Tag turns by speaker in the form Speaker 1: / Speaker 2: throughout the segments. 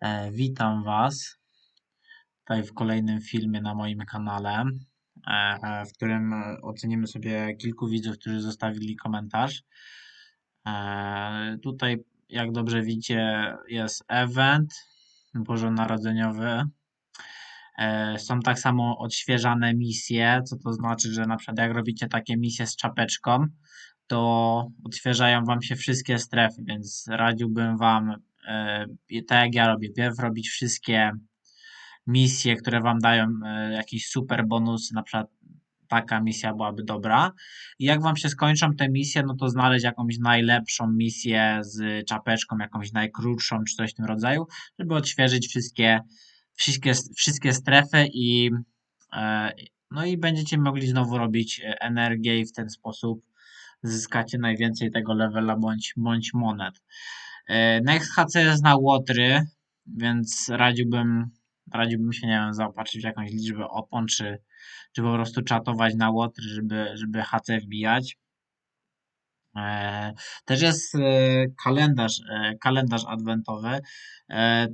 Speaker 1: E, witam Was tutaj w kolejnym filmie na moim kanale, e, w którym e, ocenimy sobie kilku widzów, którzy zostawili komentarz. E, tutaj, jak dobrze widzicie, jest event bożonarodzeniowy. E, są tak samo odświeżane misje, co to znaczy, że na przykład jak robicie takie misje z czapeczką, to odświeżają Wam się wszystkie strefy, więc radziłbym Wam e, tak jak ja robię, pierw robić wszystkie misje, które wam dają e, jakieś super bonusy, na przykład taka misja byłaby dobra. I jak wam się skończą te misje, no to znaleźć jakąś najlepszą misję z czapeczką, jakąś najkrótszą, czy coś w tym rodzaju, żeby odświeżyć wszystkie, wszystkie, wszystkie strefy i e, no i będziecie mogli znowu robić energię i w ten sposób zyskacie najwięcej tego levela bądź, bądź monet. E, Next HC jest na Łotry, więc radziłbym, radziłbym się, nie wiem, zaopatrzyć w jakąś liczbę opon, czy, czy po prostu czatować na Łotry, żeby, żeby HC wbijać. E, też jest e, kalendarz, kalendarz adwentowy.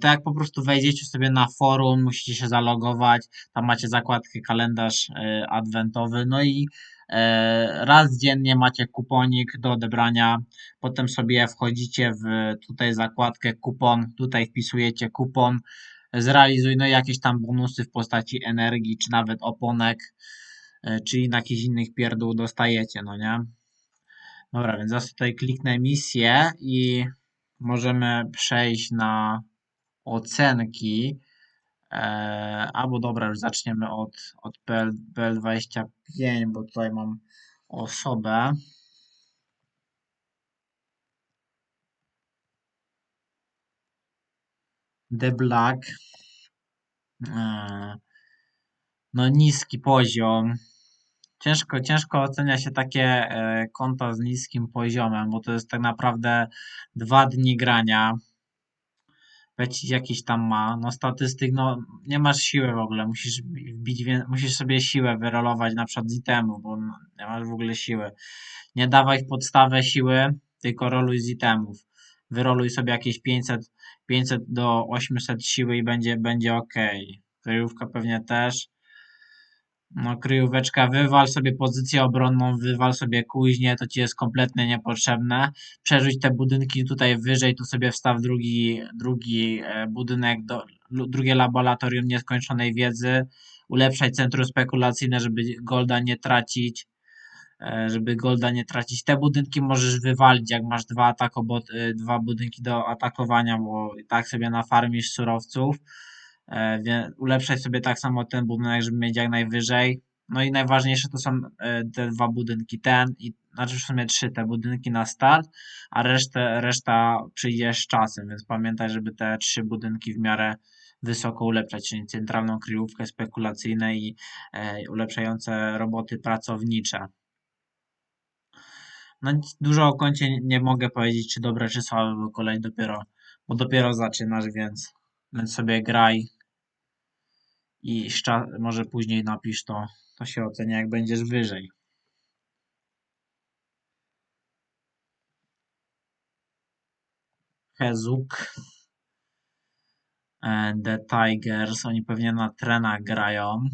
Speaker 1: Tak jak po prostu wejdziecie sobie na forum, musicie się zalogować, tam macie zakładkę kalendarz adwentowy, no i raz dziennie macie kuponik do odebrania, potem sobie wchodzicie w tutaj zakładkę kupon, tutaj wpisujecie kupon, zrealizuj no jakieś tam bonusy w postaci energii, czy nawet oponek, e, czy jakichś innych pierdół dostajecie, no nie? Dobra, więc teraz tutaj kliknę misję i możemy przejść na ocenki. Eee, albo dobra, już zaczniemy od, od PL, PL25, bo tutaj mam osobę. The Black. Eee, no niski poziom. Ciężko, ciężko ocenia się takie e, konta z niskim poziomem, bo to jest tak naprawdę dwa dni grania lecić jakiś tam ma, no statystyk, no nie masz siły w ogóle, musisz wbić, musisz sobie siłę wyrolować na przykład z itemu, bo nie masz w ogóle siły. Nie dawaj w podstawę siły, tylko roluj z itemów. Wyroluj sobie jakieś 500, 500 do 800 siły i będzie, będzie ok. Kryjówka pewnie też. No, kryjóweczka, wywal sobie pozycję obronną, wywal sobie kuźnię, to ci jest kompletnie niepotrzebne. Przerzuć te budynki tutaj wyżej, tu sobie wstaw drugi, drugi e, budynek, do, drugie laboratorium nieskończonej wiedzy. Ulepszaj centrum spekulacyjne, żeby golda nie tracić. E, żeby golda nie tracić. Te budynki możesz wywalić, jak masz dwa, atako, e, dwa budynki do atakowania, bo tak sobie nafarmisz surowców. E, ulepszać sobie tak samo ten budynek, żeby mieć jak najwyżej. No i najważniejsze to są e, te dwa budynki, ten i znaczy w sumie trzy te budynki na start, a resztę, reszta przyjdzie z czasem, więc pamiętaj, żeby te trzy budynki w miarę wysoko ulepszać, czyli centralną kryjówkę, spekulacyjne i e, ulepszające roboty pracownicze. No dużo o koncie nie mogę powiedzieć, czy dobre, czy słabe, bo kolej dopiero, bo dopiero zaczynasz, więc, więc sobie graj, i może później napisz to, to się ocenia jak będziesz wyżej. Hezuk, The Tigers, oni pewnie na trenach grają.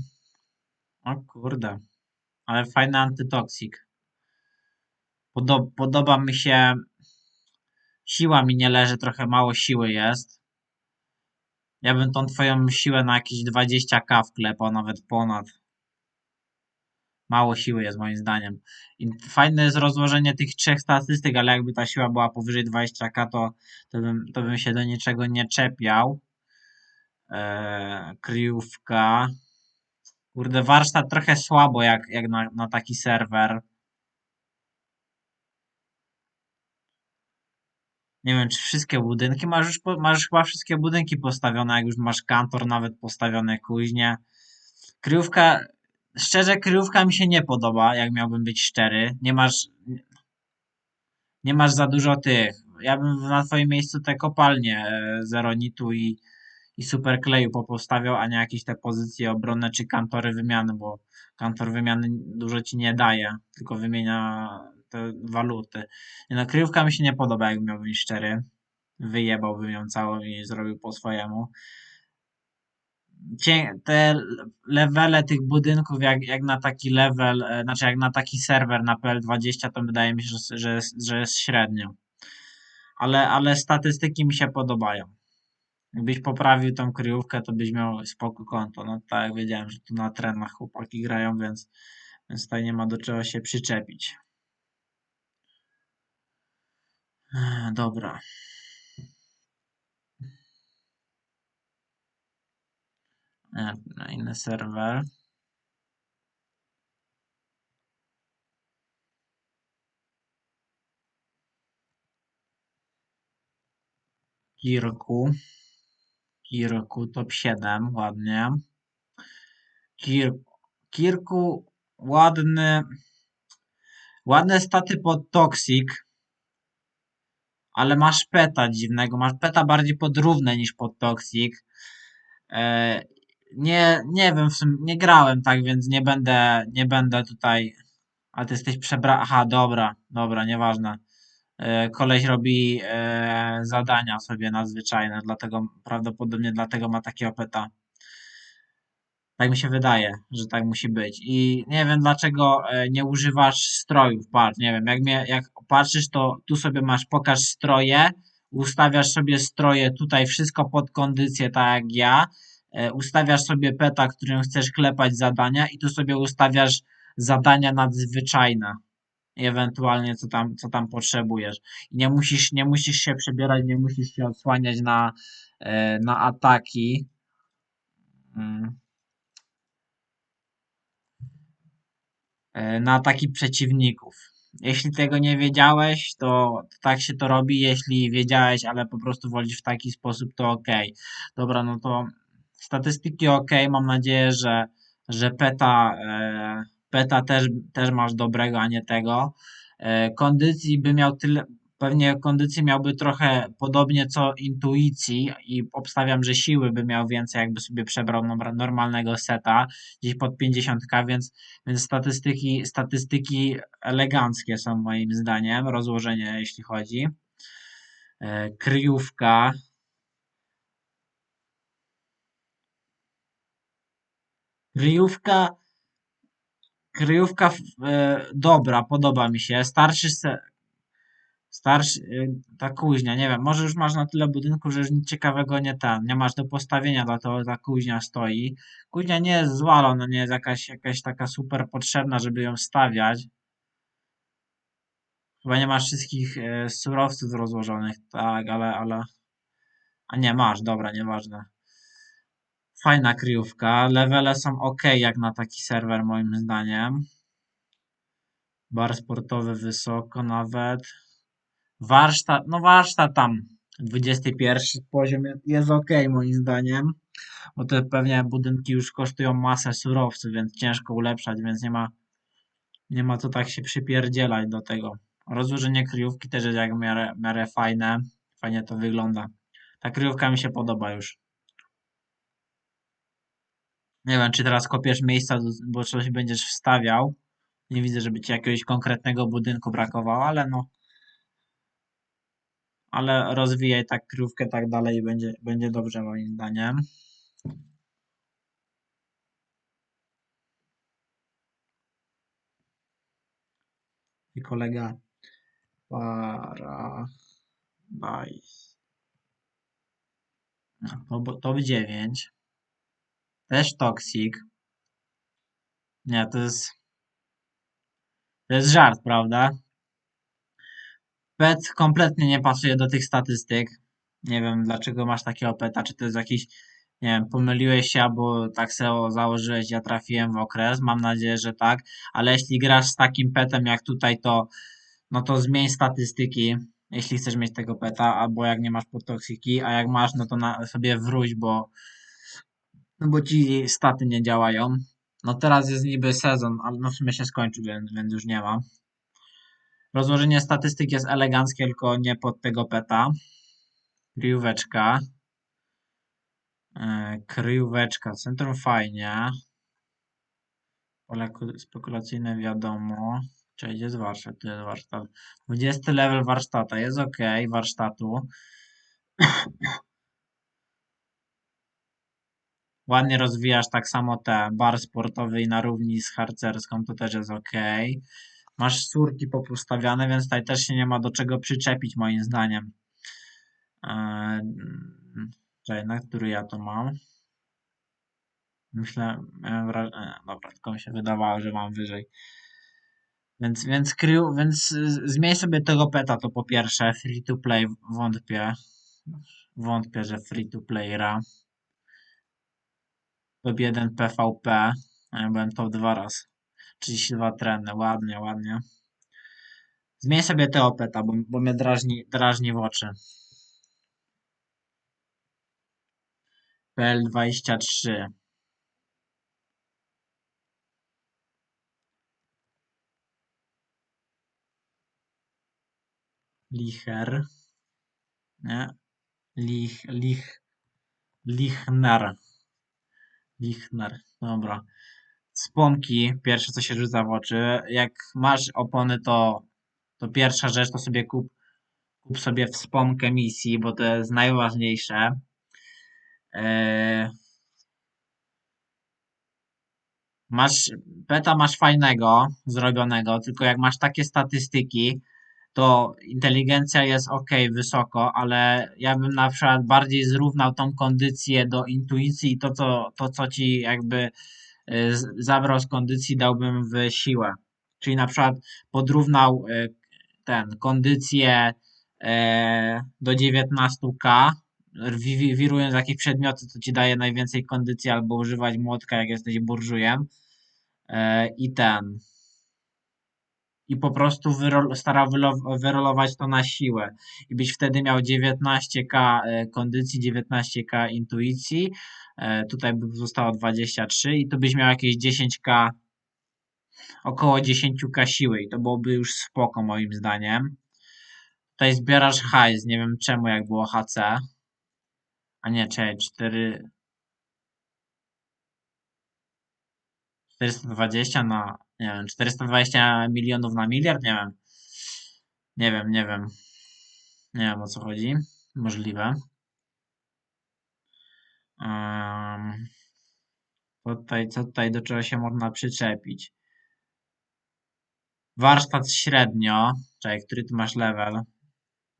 Speaker 1: O kurde, ale fajny antytoksik. Podoba, podoba mi się, siła mi nie leży, trochę mało siły jest. Ja bym tą twoją siłę na jakieś 20k wklepał, nawet ponad. Mało siły jest moim zdaniem. I fajne jest rozłożenie tych trzech statystyk, ale jakby ta siła była powyżej 20k, to, to, bym, to bym się do niczego nie czepiał. Eee, kryjówka. Kurde, warsztat trochę słabo jak, jak na, na taki serwer. Nie wiem, czy wszystkie budynki, masz już, masz chyba wszystkie budynki postawione, jak już masz kantor nawet postawione kuźnie. Kryjówka, szczerze kryjówka mi się nie podoba, jak miałbym być szczery. Nie masz, nie masz za dużo tych. Ja bym na twoim miejscu te kopalnie e, zeronitu i, i superkleju popostawiał, a nie jakieś te pozycje obronne czy kantory wymiany, bo kantor wymiany dużo ci nie daje, tylko wymienia te waluty. No, kryjówka mi się nie podoba, jakbym miał być szczery. wyjebałbym ją całą i zrobił po swojemu. Te levele tych budynków, jak, jak na taki level, e, znaczy jak na taki serwer na PL20, to wydaje mi się, że, że, jest, że jest średnio. Ale, ale statystyki mi się podobają. Jakbyś poprawił tą kryjówkę, to byś miał spoko konto. No tak jak wiedziałem, że tu na trenach chłopaki grają, więc, więc tutaj nie ma do czego się przyczepić. Dobra. E, Na inny serwer. Kirku. Kirku top 7, ładnie. Kir, Kirku ładny. Ładne staty pod Toxic. Ale masz peta dziwnego. Masz peta bardziej podrówne niż pod Toxic. E, nie, nie wiem, w sumie nie grałem tak, więc nie będę, nie będę tutaj. A ty jesteś przebra... Aha, dobra, dobra, nieważne. E, koleś robi e, zadania sobie nadzwyczajne, dlatego prawdopodobnie dlatego ma takiego peta. Tak mi się wydaje, że tak musi być. I nie wiem dlaczego e, nie używasz strojów. Patrz, nie wiem, jak, mnie, jak patrzysz, to tu sobie masz pokaż stroje, ustawiasz sobie stroje tutaj, wszystko pod kondycję, tak jak ja. E, ustawiasz sobie peta, którym chcesz klepać zadania i tu sobie ustawiasz zadania nadzwyczajne ewentualnie co tam, co tam potrzebujesz. I nie musisz, nie musisz się przebierać, nie musisz się odsłaniać na, e, na ataki. Mm. Na ataki przeciwników. Jeśli tego nie wiedziałeś, to, to tak się to robi. Jeśli wiedziałeś, ale po prostu wolisz w taki sposób, to ok. Dobra, no to statystyki ok. Mam nadzieję, że, że peta, e, peta też, też masz dobrego, a nie tego. E, kondycji by miał tyle, pewnie kondycji miałby trochę podobnie co intuicji i obstawiam, że siły by miał więcej, jakby sobie przebrał normalnego seta, gdzieś pod 50, więc, więc statystyki, statystyki eleganckie są moim zdaniem, rozłożenie jeśli chodzi. E, kryjówka. Kryjówka Kryjówka e, dobra, podoba mi się. Starszy starszy, e, ta kuźnia, nie wiem, może już masz na tyle budynku, że już nic ciekawego nie ten, nie masz do postawienia, dlatego ta kuźnia stoi. Kuźnia nie jest zła, ona nie jest jakaś, jakaś taka super potrzebna, żeby ją stawiać. Chyba nie masz wszystkich e, surowców rozłożonych, tak, ale, ale... A nie, masz, dobra, nieważne. Fajna kryjówka. Levele są ok, jak na taki serwer, moim zdaniem. Bar sportowy wysoko nawet. Warsztat, no warsztat tam. 21 poziom jest ok, moim zdaniem. Bo te pewnie budynki już kosztują masę surowców, więc ciężko ulepszać, więc nie ma, nie ma co tak się przypierdzielać do tego. Rozłożenie kryjówki też jest jak w miarę, miarę fajne. Fajnie to wygląda. Ta kryjówka mi się podoba już. Nie wiem, czy teraz kopiesz miejsca, bo coś będziesz wstawiał. Nie widzę, żeby ci jakiegoś konkretnego budynku brakowało, ale no. Ale rozwijaj tak kryjówkę tak dalej będzie, będzie dobrze moim zdaniem. I kolega para no, to, top 9. Też toksik. Nie, to jest... To jest żart, prawda? Pet kompletnie nie pasuje do tych statystyk. Nie wiem, dlaczego masz takiego peta. Czy to jest jakiś... Nie wiem, pomyliłeś się, albo tak sobie założyłeś, ja trafiłem w okres. Mam nadzieję, że tak. Ale jeśli grasz z takim petem jak tutaj, to no to zmień statystyki, jeśli chcesz mieć tego peta, albo jak nie masz podtoksiki, a jak masz, no to na, sobie wróć, bo no bo ci staty nie działają. No teraz jest niby sezon, ale no w sumie się skończył, więc, więc już nie ma. Rozłożenie statystyk jest eleganckie, tylko nie pod tego peta. Kryjóweczka. E, kryjóweczka. Centrum fajnie. Pole spekulacyjne wiadomo. Czyli jest warsztat? Tu jest warsztat. 20 level warsztata. Jest ok, warsztatu. Ładnie rozwijasz tak samo te bar sportowy i na równi z harcerską, to też jest ok. Masz surki popostawiane, więc tutaj też się nie ma do czego przyczepić moim zdaniem. Czekaj, który ja to mam? Myślę, wrażenie, dobra, tylko mi się wydawało, że mam wyżej. Więc, więc, krył, więc zmień sobie tego peta, to po pierwsze, free to play, wątpię. Wątpię, że free to playera. Top 1 PvP, a ja byłem top 2 raz. 32 treny, ładnie, ładnie. Zmień sobie tego peta, bo, bo mnie drażni, drażni w oczy. PL23. Licher. Nie. Lich, lich, lichner. Lichner. Dobra. Sponki, pierwsze co się rzuca w oczy. Jak masz opony, to, to pierwsza rzecz to sobie kup, kup sobie wspomkę misji, bo to jest najważniejsze. Eee, masz, peta masz fajnego, zrobionego, tylko jak masz takie statystyki, to inteligencja jest ok, wysoko, ale ja bym na przykład bardziej zrównał tą kondycję do intuicji i to, co, to, co ci jakby zabrał z kondycji, dałbym w siłę. Czyli na przykład podrównał y, ten, kondycję e, do 19k, wirując jakieś przedmioty, co ci daje najwięcej kondycji, albo używać młotka, jak jesteś burżujem. E, I ten i po prostu wyrol, starał wyrolować to na siłę. I byś wtedy miał 19k e, kondycji, 19k intuicji, e, tutaj by zostało 23 i tu byś miał jakieś 10k, około 10k siły i to byłoby już spoko moim zdaniem. Tutaj zbierasz hajs, nie wiem czemu jak było HC, a nie, czekaj, 4... 420 na nie wiem, 420 milionów na miliard? Nie wiem. Nie wiem, nie wiem. Nie wiem o co chodzi. Możliwe. Um, tutaj, co tutaj do czego się można przyczepić? Warsztat średnio. Czekaj, który ty masz level?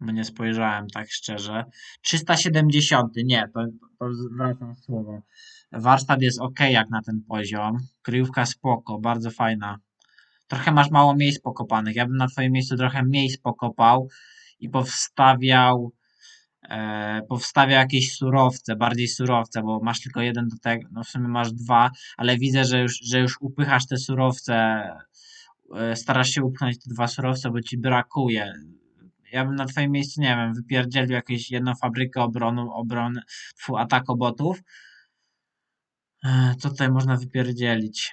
Speaker 1: Bo nie spojrzałem tak szczerze. 370. Nie, to, to zwracam słowo. Warsztat jest ok jak na ten poziom. Kryjówka spoko, bardzo fajna. Trochę masz mało miejsc pokopanych. Ja bym na twoim miejscu trochę miejsc pokopał i powstawiał e, jakieś surowce, bardziej surowce, bo masz tylko jeden do tego, no w sumie masz dwa, ale widzę, że już, że już upychasz te surowce, e, starasz się upchnąć te dwa surowce, bo ci brakuje. Ja bym na twoim miejscu, nie wiem, wypierdzielił jakąś jedną fabrykę obronu, obrony, tfu, atakobotów, E, tutaj można wypierdzielić?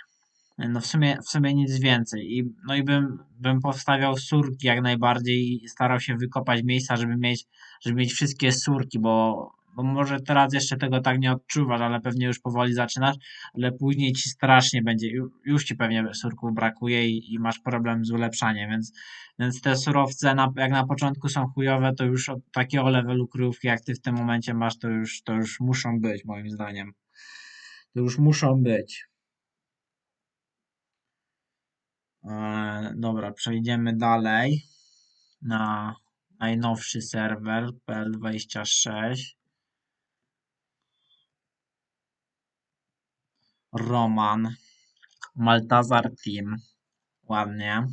Speaker 1: E, no w sumie, w sumie nic więcej. I, no i bym, bym powstawiał surki jak najbardziej i starał się wykopać miejsca, żeby mieć, żeby mieć wszystkie surki, bo, bo może teraz jeszcze tego tak nie odczuwasz, ale pewnie już powoli zaczynasz, ale później ci strasznie będzie, już ci pewnie surków brakuje i, i masz problem z ulepszaniem, więc, więc te surowce na, jak na początku są chujowe, to już od takiego levelu kryjówki jak ty w tym momencie masz, to już, to już muszą być moim zdaniem to już muszą być. E, dobra, przejdziemy dalej na najnowszy serwer PL26. Roman, Maltazar Team, ładnie.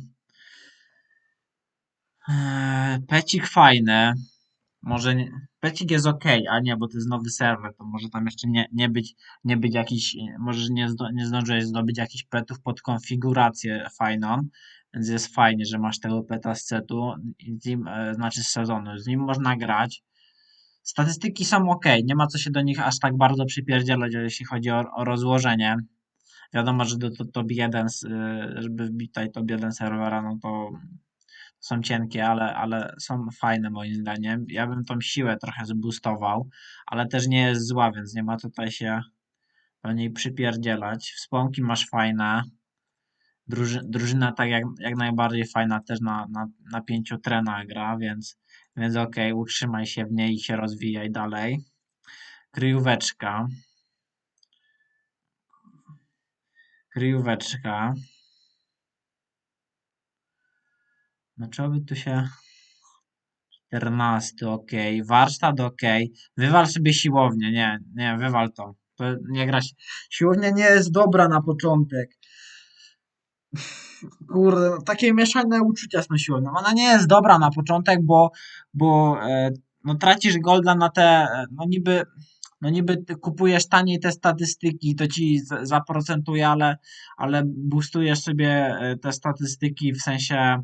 Speaker 1: E, pecik fajny, może nie, Pecik jest ok, a nie, bo to jest nowy serwer, to może tam jeszcze nie, nie być, nie być jakiś, może nie, zdo, nie zdążyłeś zdobyć jakichś petów pod konfigurację fajną, więc jest fajnie, że masz tego peta z setu, z nim, e, znaczy z sezonu, z nim można grać. Statystyki są ok, nie ma co się do nich aż tak bardzo przypierdzielać, jeśli chodzi o, o rozłożenie. Wiadomo, że do top 1, e, żeby wbić tutaj top 1 serwera, no to są cienkie, ale, ale są fajne moim zdaniem. Ja bym tą siłę trochę zboostował, ale też nie jest zła, więc nie ma tutaj się do niej przypierdzielać. Wspomki masz fajne. Druży, drużyna tak jak, jak najbardziej fajna też na, na, na pięciu trenach gra, więc, więc okej, okay, utrzymaj się w niej i się rozwijaj dalej. Kryjóweczka. Kryjóweczka. By tu się... 14, ok. Warsztat, ok. Wywal sobie siłownię. Nie, nie, wywal to. To nie grać. Siłownia nie jest dobra na początek. Kurde, no, takie mieszane uczucia tą siłownią. Ona nie jest dobra na początek, bo, bo e, no, tracisz golda na te, e, no niby, no niby kupujesz taniej te statystyki, to ci zaprocentuje, ale, ale boostujesz sobie e, te statystyki w sensie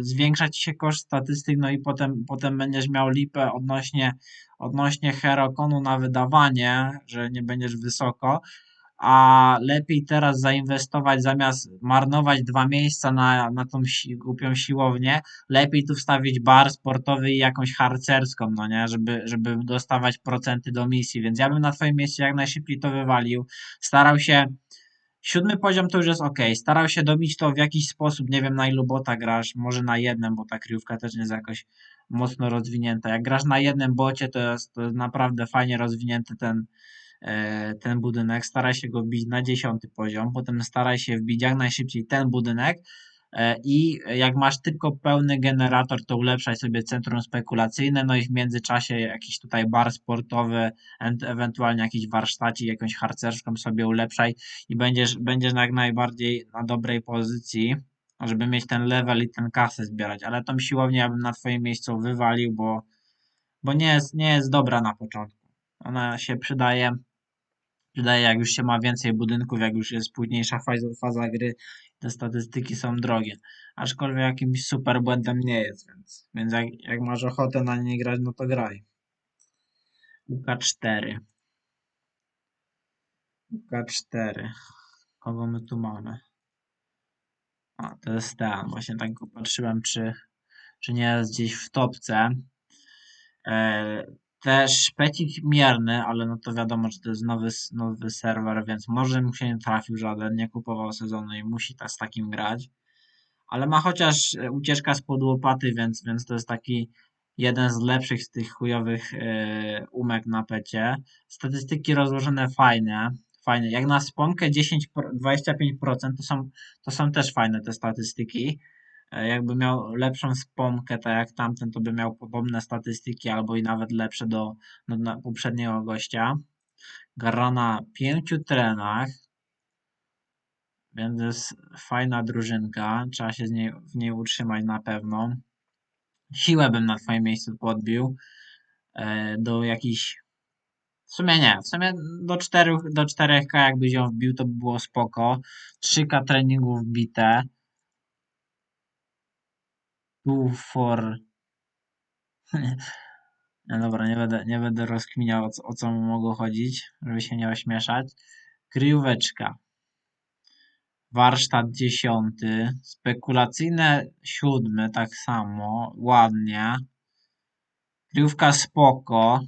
Speaker 1: zwiększa ci się koszt statystyk, no i potem, potem będziesz miał lipę odnośnie, odnośnie Herokonu na wydawanie, że nie będziesz wysoko, a lepiej teraz zainwestować zamiast marnować dwa miejsca na, na tą si głupią siłownię, lepiej tu wstawić bar sportowy i jakąś harcerską, no nie, żeby, żeby dostawać procenty do misji, więc ja bym na twoim miejscu jak najszybciej to wywalił, starał się Siódmy poziom to już jest ok. Starał się dobić to w jakiś sposób. Nie wiem na ilu bota grasz. Może na jednym, bo ta kryjówka też nie jest jakoś mocno rozwinięta. Jak grasz na jednym bocie, to jest, to jest naprawdę fajnie rozwinięty ten, e, ten budynek. Staraj się go wbić na dziesiąty poziom. Potem staraj się wbić jak najszybciej ten budynek i jak masz tylko pełny generator, to ulepszaj sobie centrum spekulacyjne, no i w międzyczasie jakiś tutaj bar sportowy, ewentualnie jakiś warsztacik, jakąś harcerską sobie ulepszaj i będziesz, będziesz jak najbardziej na dobrej pozycji, żeby mieć ten level i ten kasę zbierać, ale tą siłownię ja bym na twoim miejscu wywalił, bo, bo nie, jest, nie jest dobra na początku. Ona się przydaje przydaje, jak już się ma więcej budynków, jak już jest późniejsza faza, faza gry, te statystyki są drogie. Aczkolwiek jakimś super błędem nie jest, więc, więc jak, jak masz ochotę na nie grać, no to graj. UK4. UK4. Kogo my tu mamy? A, to jest ten. Właśnie tak patrzyłem, czy, czy nie jest gdzieś w topce. E, też szpecik mierny, ale no to wiadomo, że to jest nowy, nowy serwer, więc może mu się nie trafił żaden, nie kupował sezonu i musi ta, z takim grać. Ale ma chociaż e, ucieczka spod łopaty, więc, więc to jest taki jeden z lepszych z tych chujowych yy, umek na pecie. Statystyki rozłożone fajne, fajne. Jak na spomkę 10, 25% to są, to są też fajne te statystyki. E, jakby miał lepszą spomkę, tak jak tamten, to by miał podobne statystyki albo i nawet lepsze do, do poprzedniego gościa. Gra na pięciu trenach, więc jest fajna drużynka. Trzeba się z niej, w niej utrzymać na pewno. Siłę bym na twoim miejscu podbił e, do jakichś. W sumie nie, w sumie do 4, do 4K jakbyś ją wbił, to by było spoko. 3K treningów bite two for... No dobra, nie będę, nie będę rozkminiał o co, o co mu mogło chodzić, żeby się nie ośmieszać. Kryjóweczka. Warsztat dziesiąty. Spekulacyjne siódmy, tak samo. Ładnie. Kryjówka spoko.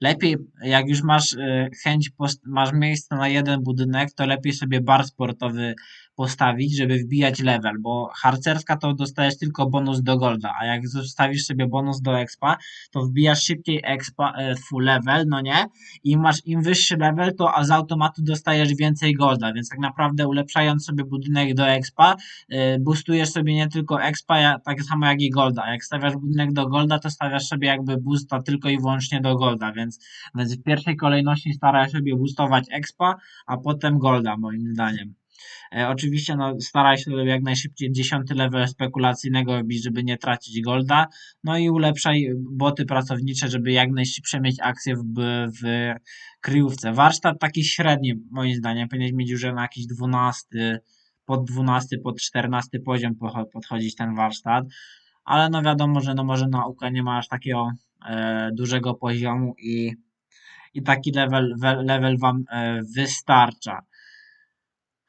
Speaker 1: Lepiej, jak już masz y, chęć, masz miejsce na jeden budynek, to lepiej sobie bar sportowy postawić, żeby wbijać level, bo harcerska to dostajesz tylko bonus do golda, a jak zostawisz sobie bonus do expa, to wbijasz szybciej expa e, full level, no nie? I masz im wyższy level, to z automatu dostajesz więcej golda, więc tak naprawdę ulepszając sobie budynek do expa, e, boostujesz sobie nie tylko expa, tak samo jak i golda. Jak stawiasz budynek do golda, to stawiasz sobie jakby boosta tylko i wyłącznie do golda, więc, więc w pierwszej kolejności starasz sobie boostować expa, a potem golda moim zdaniem. E, oczywiście no, staraj się jak najszybciej dziesiąty level spekulacyjnego wbić, żeby nie tracić golda. No i ulepszaj boty pracownicze, żeby jak najszybciej mieć akcję w, w kryjówce. Warsztat taki średni moim zdaniem. Powinien mieć już na jakiś 12, pod 12, pod 14 poziom podchodzić ten warsztat. Ale no wiadomo, że no może nauka nie ma aż takiego e, dużego poziomu i, i taki level, level wam e, wystarcza.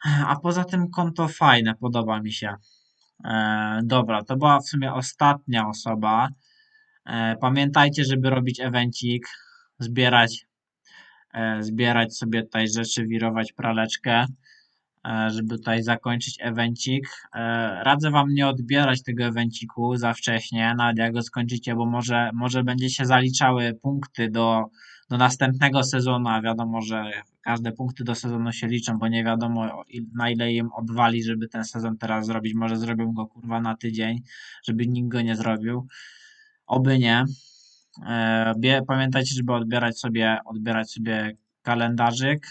Speaker 1: A poza tym konto fajne, podoba mi się. E, dobra, to była w sumie ostatnia osoba. E, pamiętajcie, żeby robić evencik, zbierać, e, zbierać sobie tutaj rzeczy, wirować praleczkę. E, żeby tutaj zakończyć evencik. E, Radzę wam nie odbierać tego evenciku za wcześnie, nawet jak go skończycie, bo może, może będzie się zaliczały punkty do, do następnego sezonu, a wiadomo, że każde punkty do sezonu się liczą, bo nie wiadomo na ile im odwali, żeby ten sezon teraz zrobić. Może zrobią go kurwa na tydzień, żeby nikt go nie zrobił. Oby nie. E, Pamiętajcie, żeby odbierać sobie, odbierać sobie kalendarzyk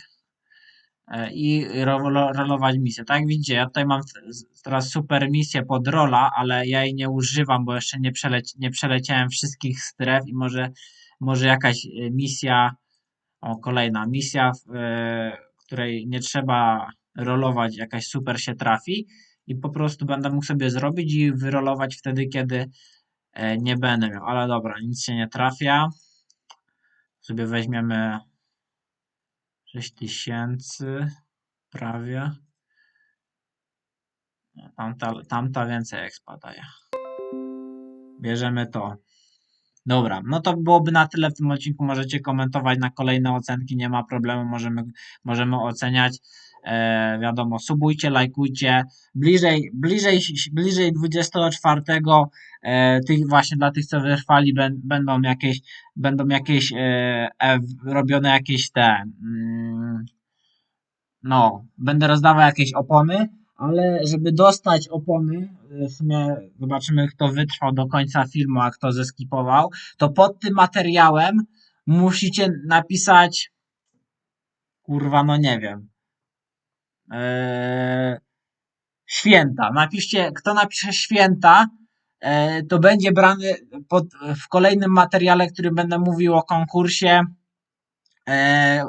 Speaker 1: i rolo- rolować misję. Tak jak widzicie, ja tutaj mam teraz super misję pod rola, ale ja jej nie używam, bo jeszcze nie, przeleci- nie przeleciałem wszystkich stref i może, może jakaś e, misja, o kolejna misja, w e, której nie trzeba rolować, jakaś super się trafi i po prostu będę mógł sobie zrobić i wyrolować wtedy, kiedy e, nie będę miał. Ale dobra, nic się nie trafia. Sobie weźmiemy 6000 prawie. Tamta, tamta więcej expa daje. Bierzemy to. Dobra, no to byłoby na tyle w tym odcinku. Możecie komentować na kolejne ocenki, nie ma problemu, możemy, możemy oceniać. E, wiadomo, subujcie, lajkujcie. Bliżej, bliżej, bliżej 24 e, tych właśnie dla tych, co wytrwali, ben, będą jakieś, będą jakieś e, e, robione jakieś te. Mm, no, będę rozdawał jakieś opony, ale żeby dostać opony, w sumie zobaczymy, kto wytrwał do końca filmu, a kto zeskipował, to pod tym materiałem musicie napisać, kurwa, no nie wiem, eee, święta. Napiszcie, kto napisze święta, e, to będzie brany pod, w kolejnym materiale, który będę mówił o konkursie,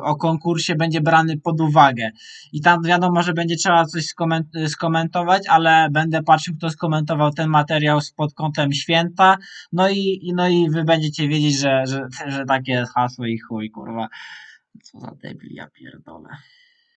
Speaker 1: o konkursie będzie brany pod uwagę. I tam wiadomo, że będzie trzeba coś skoment- skomentować, ale będę patrzył, kto skomentował ten materiał pod kątem święta. No i, i- no i wy będziecie wiedzieć, że, że, że takie jest hasło i chuj, kurwa. Co za debil, ja pierdolę.